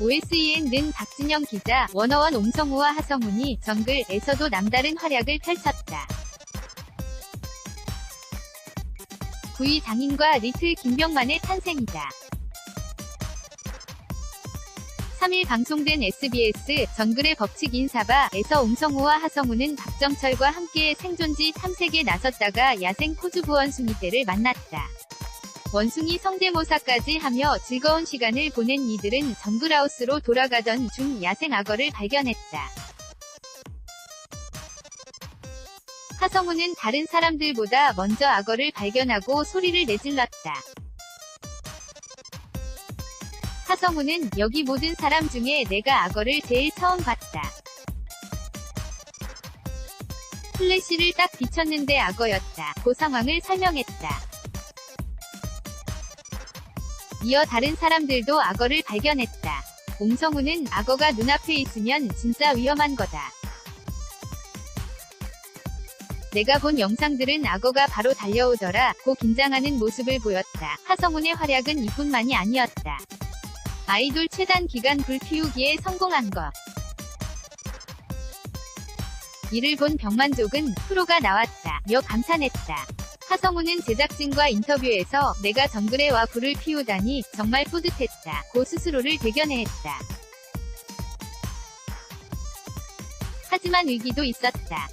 OSEN는 박진영 기자, 원어원 옹성우와 하성운이 정글에서도 남다른 활약을 펼쳤다. 구이 장인과 리틀 김병만의 탄생이다. 3일 방송된 SBS 정글의 법칙 인사바에서 옹성우와 하성우는 박정철과 함께 생존지 탐색에 나섰다가 야생 원숭이 떼를 만났다. 원숭이 성대모사까지 하며 즐거운 시간을 보낸 이들은 정글하우스로 돌아가던 중 야생 악어를 발견했다. 하성우는 다른 사람들보다 먼저 악어를 발견하고 소리를 내질렀다. 하성우는 여기 모든 사람 중에 내가 악어를 제일 처음 봤다. 플래시를 딱 비쳤는데 악어였다. 그 상황을 설명했다. 이어 다른 사람들도 악어를 발견했다. 옹성우는 악어가 눈앞에 있으면 진짜 위험한 거다. 내가 본 영상들은 악어가 바로 달려오더라. 고 긴장하는 모습을 보였다. 하성운의 활약은 이뿐만이 아니었다. 아이돌 최단 기간 불피우기에 성공한 것. 이를 본 병만족은 프로가 나왔다. 며 감탄했다. 하성우는 제작진과 인터뷰에서 내가 정글에 와 불을 피우다니 정말 뿌듯했다. 고 스스로를 대견해했다. 하지만 위기도 있었다.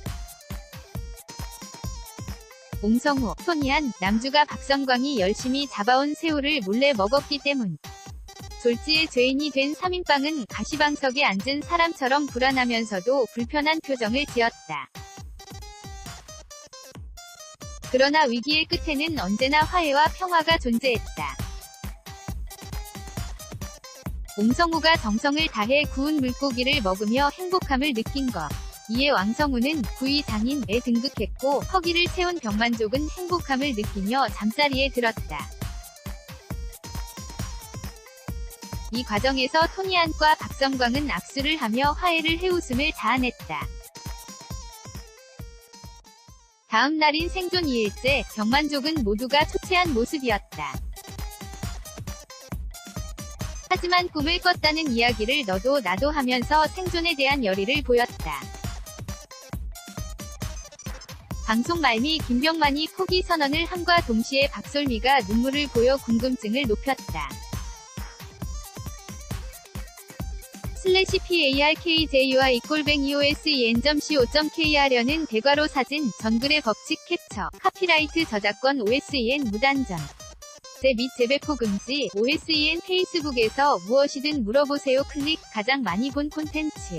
옹성우, 손이한, 남주가 박성광이 열심히 잡아온 새우를 몰래 먹었기 때문. 졸지의 죄인이 된 3인방은 가시방석에 앉은 사람처럼 불안하면서도 불편한 표정을 지었다. 그러나 위기의 끝에는 언제나 화해와 평화가 존재했다. 옹성우가 정성을 다해 구운 물고기를 먹으며 행복함을 느낀 것. 이에 왕성우는 구이 장인에 등극했고 허기를 채운 병만족은 행복함을 느끼며 잠자리에 들었다. 이 과정에서 토니안과 박성광은 악수를 하며 화해를 해웃음을 자아냈다. 다음 날인 생존 2일째, 병만족은 모두가 초췌한 모습이었다. 하지만 꿈을 꿨다는 이야기를 너도 나도 하면서 생존에 대한 열의를 보였다. 방송 말미 김병만이 포기 선언을 함과 동시에 박솔미가 눈물을 보여 궁금증을 높였다. 슬래시 PARKJUI 꼴뱅 EOSEN.co.kr여는 대괄호 사진, 정글의 법칙 캡처, 카피라이트 저작권 OSEN 무단전. 제및 재배포 금지, OSEN 페이스북에서 무엇이든 물어보세요 클릭, 가장 많이 본 콘텐츠.